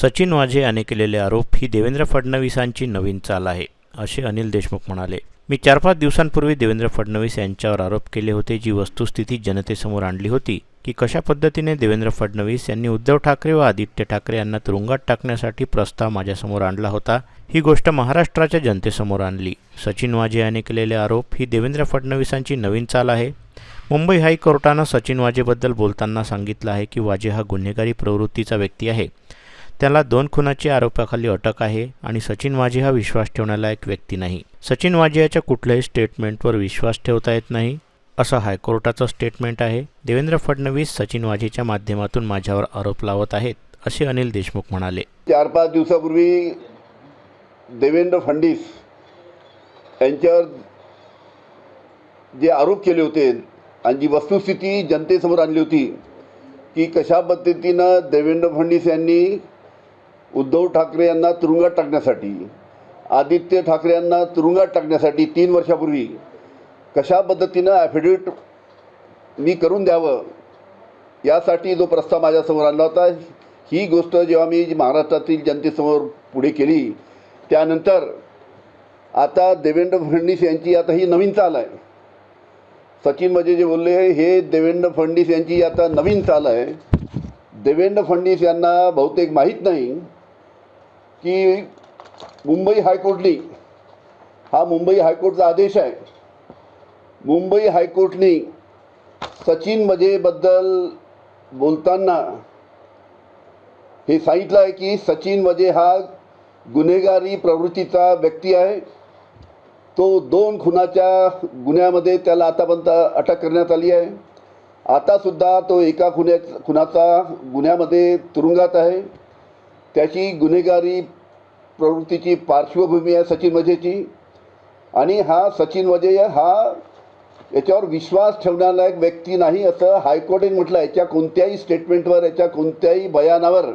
सचिन वाझे याने केलेले आरोप ही देवेंद्र फडणवीसांची नवीन चाल आहे असे अनिल देशमुख म्हणाले. मी चार पाच दिवसांपूर्वी देवेंद्र फडणवीस यांच्यावर आरोप केले होते जी वस्तुस्थिती जनतेसमोर आणली होती की कशा पद्धतीने देवेंद्र फडणवीस यांनी उद्धव ठाकरे व आदित्य ठाकरे यांना तुरुंगात टाकण्यासाठी प्रस्ताव माझ्यासमोर आणला होता ही गोष्ट महाराष्ट्राच्या जनतेसमोर आणली. सचिन वाजे याने केलेले आरोप ही देवेंद्र फडणवीसांची नवीन चाल आहे. मुंबई हायकोर्टानं सचिन वाजेबद्दल बोलताना सांगितलं आहे की वाजे हा गुन्हेगारी प्रवृत्तीचा व्यक्ती आहे. त्याला दोन खुनाच्या आरोपाखाली अटक आहे आणि सचिन वाझे हा विश्वास ठेवण्याला एक व्यक्ती नाही. सचिन वाझियाच्या कुठल्याही स्टेटमेंटवर विश्वास ठेवता येत नाही असं हायकोर्टाचं स्टेटमेंट आहे. देवेंद्र फडणवीस सचिन वाझेच्या माध्यमातून माझ्यावर आरोप लावत आहेत असे अनिल देशमुख म्हणाले. चार पाच दिवसापूर्वी देवेंद्र फडणवीस यांच्यावर जे आरोप केले होते आणि जी वस्तुस्थिती जनतेसमोर आणली होती की कशा पद्धतीनं देवेंद्र फडणवीस यांनी उद्धव ठाकरे यांना तुरुंगात टाकण्यासाठी आदित्य ठाकरे यांना तुरुंगात टाकण्यासाठी तीन वर्षापूर्वी कशा पद्धतीनं ॲफिडेविट मी करून द्यावं यासाठी जो प्रस्ताव माझ्यासमोर आणला होता ही गोष्ट जेव्हा मी महाराष्ट्रातील जनतेसमोर पुढे केली त्यानंतर आता देवेंद्र फडणवीस यांची आता ही नवीन चाल आहे. सचिन म्हणजे जे बोलले हे देवेंद्र फडणवीस यांची आता नवीन चाल आहे. देवेंद्र फडणवीस यांना बहुतेक माहीत नाही की मुंबई हायकोर्टने हा मुंबई हायकोर्टचा आदेश आहे. मुंबई हायकोर्टने सचिन मजेबद्दल बोलताना हे सांगितलं आहे की सचिन मजे हा गुन्हेगारी प्रवृत्तीचा व्यक्ती आहे. तो दोन खुनाच्या गुन्ह्यामध्ये त्याला आतापर्यंत अटक करण्यात आली आहे. आतासुद्धा तो एका खुन्या खुनाचा गुन्ह्यामध्ये तुरुंगात आहे. त्याची गुन्हेगारी प्रवृत्तीची पार्श्वभूमी आहे सचिन वजेची आणि हा सचिन वजे हा याच्यावर विश्वास ठेवण्यालायक व्यक्ती नाही असं हायकोर्टाने म्हटलं. याच्या कोणत्याही स्टेटमेंटवर याच्या कोणत्याही बयानावर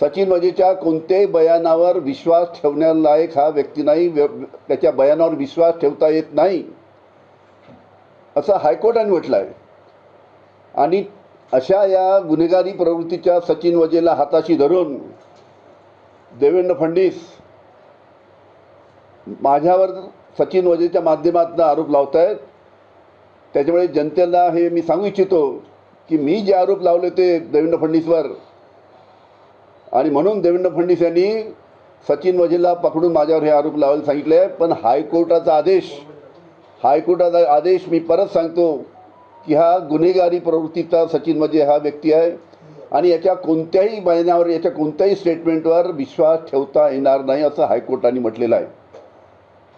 सचिन वजेच्या कोणत्याही बयानावर विश्वास ठेवण्यालायक हा व्यक्ती नाही. व्य त्याच्या बयानावर विश्वास ठेवता येत नाही. असं हायकोर्टाने म्हटलं आहे आणि अशा या गुन्हेगारी प्रवृत्तीच्या सचिन वजेला हाताशी धरून देवेंद्र फडणवीस माझ्यावर सचिन वजेच्या माध्यमातून आरोप लावत आहेत त्याच्यामुळे जनतेला हे मी सांगू इच्छितो की मी जे आरोप लावले ते देवेंद्र फडणवीसवर. आणि म्हणून देवेंद्र फडणवीस यांनी सचिन वजेला पकडून माझ्यावर हे आरोप लावायला सांगितले. आहे पण हायकोर्टाचा आदेश हायकोर्टाचा आदेश मी परत सांगतो. की हा गुन्हेगारी प्रवृत्तीचा सचिन म्हणजे हा व्यक्ती आहे. आणि याच्या कोणत्याही बयानावर याच्या कोणत्याही स्टेटमेंटवर विश्वास ठेवता येणार नाही असं हायकोर्टाने म्हटलेलं आहे.